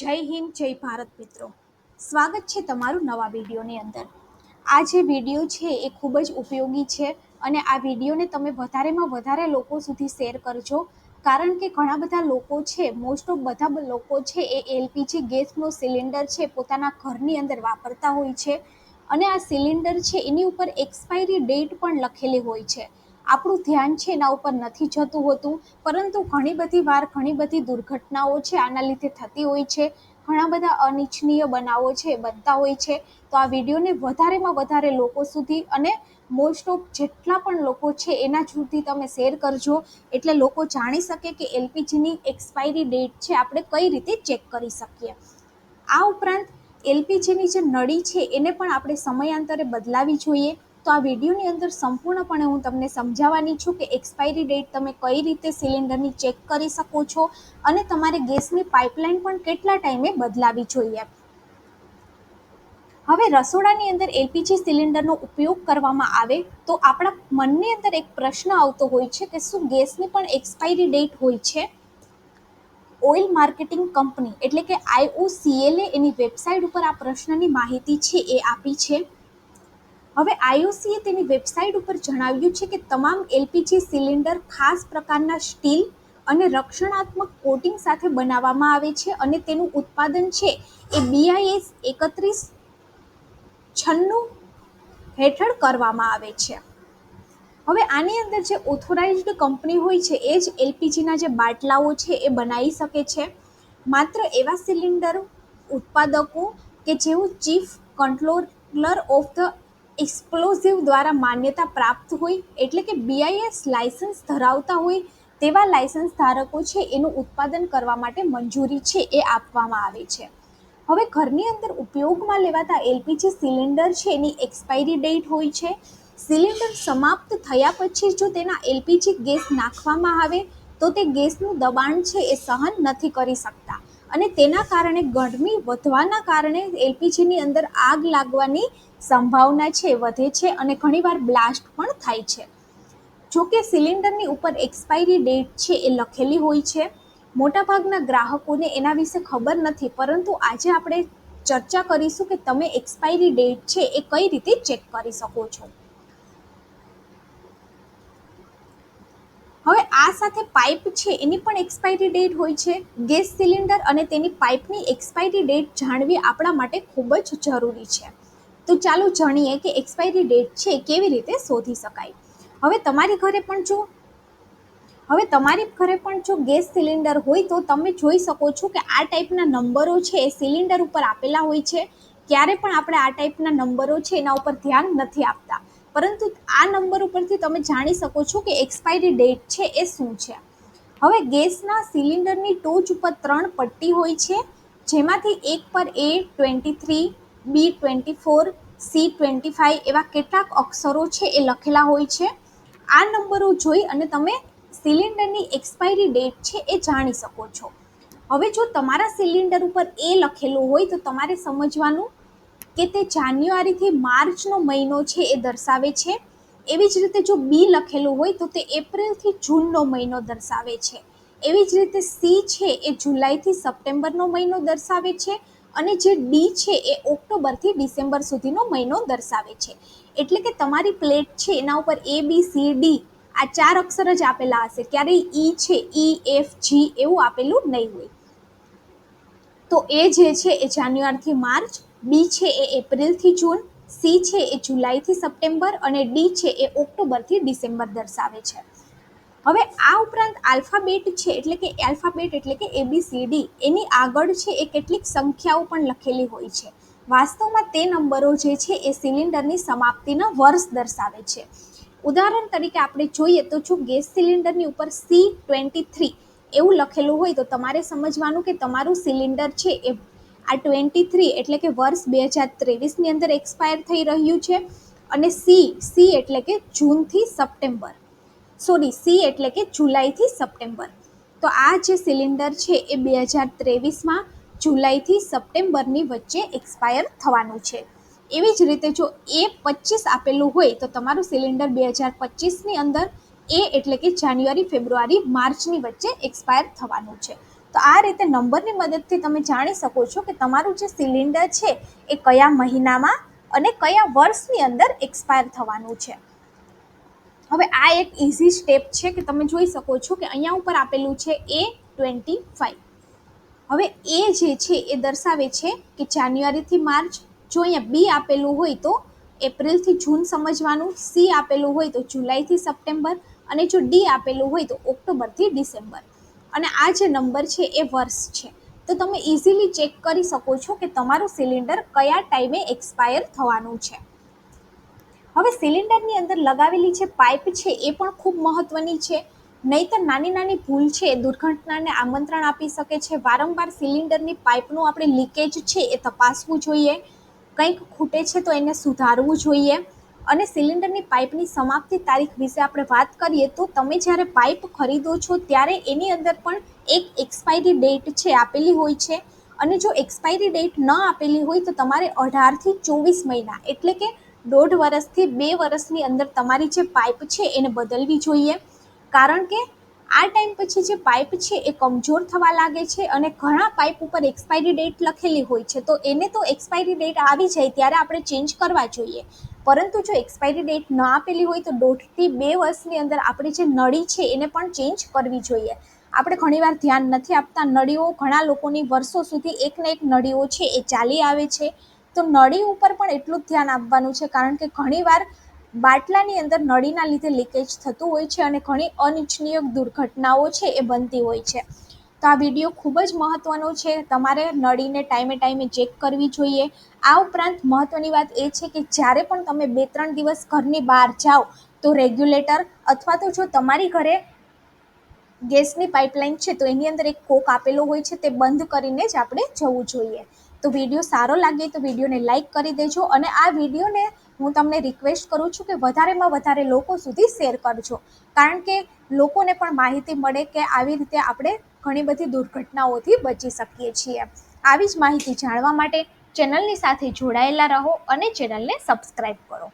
જય હિન્દ, જય ભારત મિત્રો. સ્વાગત છે તમારું નવા વિડીયોની અંદર. આ જે વીડિયો છે એ ખૂબ જ ઉપયોગી છે અને આ વિડીયોને તમે વધારેમાં વધારે લોકો સુધી શેર કરજો. કારણ કે ઘણા બધા લોકો છે મોસ્ટ ઓફ બધા લોકો છે એ એલપીજી ગેસનો સિલિન્ડર છે પોતાના ઘરની અંદર વાપરતા હોય છે. અને આ સિલિન્ડર છે એની ઉપર એક્સપાયરી ડેટ પણ લખેલી હોય છે. આપણું ધ્યાન છે એના ઉપર નથી જતું હોતું, પરંતુ ઘણી બધી વાર ઘણી બધી દુર્ઘટનાઓ છે, આના લીધે થતી હોય છે, ઘણા બધા અનિચ્છનીય બનાવો છે, બનતા હોય છે. તો આ વિડીયોને વધારેમાં વધારે લોકો સુધી અને મોસ્ટ ઓફ જેટલા પણ લોકો છે એના સુધી તમે શેર કરજો, એટલે લોકો જાણી શકે કે એલપીજીની એક્સપાયરી ડેટ છે, આપણે કઈ રીતે ચેક કરી શકીએ. આ ઉપરાંત, એલપીજીની જે નળી છે, એને પણ આપણે સમયાંતરે બદલાવી જોઈએ. તો આ વિડીયોની અંદર સંપૂર્ણપણે હું તમને સમજાવવાની છું કે એક્સપાયરી ડેટ તમે કઈ રીતે સિલિન્ડરની ચેક કરી શકો છો અને તમારે ગેસની પાઇપલાઇન પણ કેટલા ટાઈમે બદલાવી જોઈએ. હવે રસોડાની અંદર એલપીજી સિલિન્ડરનો ઉપયોગ કરવામાં આવે તો આપણા મનની અંદર એક પ્રશ્ન આવતો હોય છે કે શું ગેસની પણ એક્સપાયરી ડેટ હોય છે? ઓઇલ માર્કેટિંગ કંપની એટલે કે આઈઓસીએલએ એની વેબસાઇટ ઉપર આ પ્રશ્નની માહિતી છે એ આપી છે. હવે આઈઓસીએ તેની વેબસાઇટ ઉપર જણાવ્યું છે કે તમામ એલપીજી સિલિન્ડર ખાસ પ્રકારના સ્ટીલ અને રક્ષણાત્મક કોટિંગ સાથે બનાવવામાં આવે છે અને તેનું ઉત્પાદન છે એ બીઆઈએસ એકત્રીસ છન્નું હેઠળ કરવામાં આવે છે. હવે આની અંદર જે ઓથોરાઇઝ્ડ કંપની હોય છે, એ જ એલપીજીના જે બાટલાઓ છે એ બનાવી શકે છે. માત્ર એવા સિલિન્ડર ઉત્પાદકો કે જેઓ chief controller of the explosive દ્વારા માન્યતા પ્રાપ્ત હોય, એટલે કે બીઆઈએસ લાયસન્સ ધરાવતા હોય, તેવા લાયસન્સ ધારકો છે, એનું ઉત્પાદન કરવા માટે મંજૂરી છે, એ આપવામાં આવે છે. હવે ઘરની અંદર ઉપયોગમાં લેવાતા એલપીજી સિલિન્ડર છે, એની એક્સપાયરી ડેટ હોય છે. સિલિન્ડર સમાપ્ત થયા પછી જો તેના એલપીજી ગેસ નાખવામાં આવે, તો તે ગેસનું દબાણ છે, એ સહન નથી કરી શકતા. અને તેના કારણે ગરમી વધવાના કારણે એલપીજીની અંદર આગ લાગવાની સંભાવના છે, વધે છે અને ઘણીવાર બ્લાસ્ટ પણ થાય છે. જો કે સિલિન્ડરની ઉપર એક્સપાયરી ડેટ છે એ લખેલી હોય છે. મોટાભાગના ગ્રાહકોને એના વિશે ખબર નથી, પરંતુ આજે આપણે ચર્ચા કરીશું કે તમે એક્સપાયરી ડેટ છે એ કઈ રીતે ચેક કરી શકો છો. હવે આ સાથે પાઇપ છે, એની પણ એક્સપાયરી ડેટ હોય છે. ગેસ સિલિન્ડર અને તેની પાઇપની એક્સપાયરી ડેટ જાણવી આપણા માટે ખૂબ જ જરૂરી છે. તો ચાલો જાણીએ કે એક્સપાયરી ડેટ છે, કેવી રીતે શોધી શકાય. હવે તમારી ઘરે પણ જો, હવે તમારી ઘરે પણ જો ગેસ સિલિન્ડર હોય તો તમે જોઈ શકો છો કે આ ટાઈપના નંબરો છે, એ સિલિન્ડર ઉપર આપેલા હોય છે. ક્યારે પણ આપણે આ ટાઈપના નંબરો છે, એના ઉપર ધ્યાન નથી આપતા. પરંતુ આ નંબર ઉપરથી તમે જાણી શકો છો કે એક્સપાયરી ડેટ છે એ શું છે. હવે ગેસના સિલિન્ડરની ટોચ ઉપર ત્રણ પટ્ટી હોય છે, જેમાંથી એક પર A twenty three B twenty four C twenty five એવા કેટલાક અક્ષરો છે એ લખેલા હોય છે. આ નંબરો જોઈ અને તમે સિલિન્ડરની એક્સપાયરી ડેટ છે એ જાણી શકો છો. હવે જો તમારા સિલિન્ડર ઉપર એ લખેલું હોય તો તમારે સમજવાનું કે તે જાન્યુઆરીથી માર્ચનો મહિનો છે એ દર્શાવે છે. એવી જ રીતે જો બી લખેલું હોય તો તે એપ્રિલથી જૂનનો મહિનો દર્શાવે છે. એવી જ રીતે સી છે એ જુલાઈથી સપ્ટેમ્બરનો મહિનો દર્શાવે છે અને જે ડી છે એ ઓક્ટોબરથી ડિસેમ્બર સુધીનો મહિનો દર્શાવે છે. એટલે કે તમારી પ્લેટ છે એના ઉપર એ, બી, સી, ડી આ ચાર અક્ષર જ આપેલા હશે. ક્યારે ઈ છે, ઈ, એફ, જી એવું આપેલું નહીં હોય. તો એ જે છે એ જાન્યુઆરીથી માર્ચ બી છે એ એપ્રિલથી જૂન, સી છે એ જુલાઈથી સપ્ટેમ્બર અને ડી છે એ ઓક્ટોબરથી ડિસેમ્બર દર્શાવે છે. હવે આ ઉપરાંત આલ્ફાબેટ છે એટલે કે આલ્ફાબેટ એટલે કે એબીસીડી એની આગળ છે એ કેટલીક સંખ્યાઓ પણ લખેલી હોય છે. વાસ્તવમાં તે નંબરો જે છે એ સિલિન્ડરની સમાપ્તિના વર્ષ દર્શાવે છે. ઉદાહરણ તરીકે આપણે જોઈએ તો જો ગેસ સિલિન્ડરની ઉપર સી ટ્વેન્ટી થ્રી એવું લખેલું હોય તો તમારે સમજવાનું કે તમારું સિલિન્ડર છે એ આ ટ્વેન્ટી થ્રી એટલે કે વર્ષ બે હજાર ત્રેવીસની અંદર એક્સપાયર થઈ રહ્યું છે અને સી સી એટલે કે જૂનથી સપ્ટેમ્બર. સોરી, સી એટલે કે જુલાઈથી સપ્ટેમ્બર. તો આ જે સિલિન્ડર છે એ બે હજાર ત્રેવીસમાં જુલાઈથી સપ્ટેમ્બરની વચ્ચે એક્સપાયર થવાનું છે. એવી જ રીતે જો એ પચીસ આપેલું હોય તો તમારું સિલિન્ડર બે હજાર પચીસની અંદર એ એટલે કે જાન્યુઆરી, ફેબ્રુઆરી, માર્ચની વચ્ચે એક્સપાયર થવાનું છે. તો આ રીતે નંબરની મદદથી તમે જાણી શકો છો કે તમારું જે સિલિન્ડર છે એ કયા મહિનામાં અને કયા વર્ષની અંદર એક્સપાયર થવાનું છે. હવે આ એક ઇઝી સ્ટેપ છે કે તમે જોઈ શકો છો કે અહીંયા ઉપર આપેલું છે એ ટ્વેન્ટી ફાઇવ હવે એ જે છે એ દર્શાવે છે કે જાન્યુઆરીથી માર્ચ, જો અહીંયા બી આપેલું હોય તો એપ્રિલથી જૂન સમજવાનું સી આપેલું હોય તો જુલાઈથી સપ્ટેમ્બર અને જો ડી આપેલું હોય તો ઓક્ટોબરથી ડિસેમ્બર. અને આ જે નંબર છે એ વર્ષ છે. તો તમે ઇઝીલી ચેક કરી શકો છો કે તમારું સિલિન્ડર કયા ટાઈમે એક્સપાયર થવાનું છે. હવે સિલિન્ડરની અંદર લગાવેલી જે પાઇપ છે એ પણ ખૂબ મહત્વની છે. નહીંતર નાની નાની ભૂલ છે એ દુર્ઘટનાને આમંત્રણ આપી શકે છે. વારંવાર સિલિન્ડરની પાઇપનું આપણે લીકેજ છે એ તપાસવું જોઈએ. કંઈક ખૂટે છે તો એને સુધારવું જોઈએ. અને સિલિન્ડરની પાઇપની સમાપ્તિ તારીખ વિશે આપણે વાત કરીએ તો તમે જ્યારે પાઇપ ખરીદો છો ત્યારે એની અંદર પણ એક એક્સપાયરી ડેટ છે આપેલી હોય છે. અને જો એક્સપાયરી ડેટ ન આપેલી હોય તો તમારે અઢારથી ચોવીસ મહિના એટલે કે દોઢ વર્ષથી બે વર્ષની અંદર તમારી જે પાઇપ છે એને બદલવી જોઈએ. કારણ કે આ ટાઈમ પછી જે પાઇપ છે એ કમજોર થવા લાગે છે અને ઘણા પાઇપ ઉપર એક્સપાયરી ડેટ લખેલી હોય છે. તો એને તો એક્સપાયરી ડેટ આવી જાય ત્યારે આપણે ચેન્જ કરવા જોઈએ. પરંતુ જો એક્સપાયરી ડેટ ન આપેલી હોય તો દોઢથી બે વર્ષની અંદર આપણી જે નળી છે એને પણ ચેન્જ કરવી જોઈએ. આપણે ઘણીવાર ધ્યાન નથી આપતા. નળીઓ ઘણા લોકોની વર્ષો સુધી એકને એક નળીઓ છે એ ચાલી આવે છે. તો નળી ઉપર પણ એટલું જ ધ્યાન આપવાનું છે. કારણ કે ઘણીવાર બાટલાની અંદર નળીના લીધે લીકેજ થતું હોય છે અને ઘણી અનિચ્છનીય દુર્ઘટનાઓ છે એ બનતી હોય છે. તો આ વીડિયો ખૂબ જ મહત્ત્વનો છે. તમારે નળીને ટાઈમે ટાઈમે ચેક કરવી જોઈએ. આ ઉપરાંત મહત્ત્વની વાત એ છે કે જ્યારે પણ તમે બે ત્રણ દિવસ ઘરની બહાર જાઓ તો રેગ્યુલેટર અથવા તો જો તમારી ઘરે ગેસની પાઇપલાઇન છે તો એની અંદર એક કોક આપેલો હોય છે તે બંધ કરીને જ આપણે જવું જોઈએ. તો વીડિયો સારો લાગે તો વિડીયોને લાઇક કરી દેજો અને આ વિડીયોને હું તમને રિક્વેસ્ટ કરું છું કે વધારેમાં વધારે લોકો સુધી શેર કરજો. કારણ કે લોકોને પણ માહિતી મળે કે આવી રીતે આપણે ઘણી બધી દુર્ઘટનાઓથી બચી શકીએ છીએ. આવી જ માહિતી જાણવા માટે ચેનલની સાથે જોડાયેલા રહો અને ચેનલને સબસ્ક્રાઈબ કરો.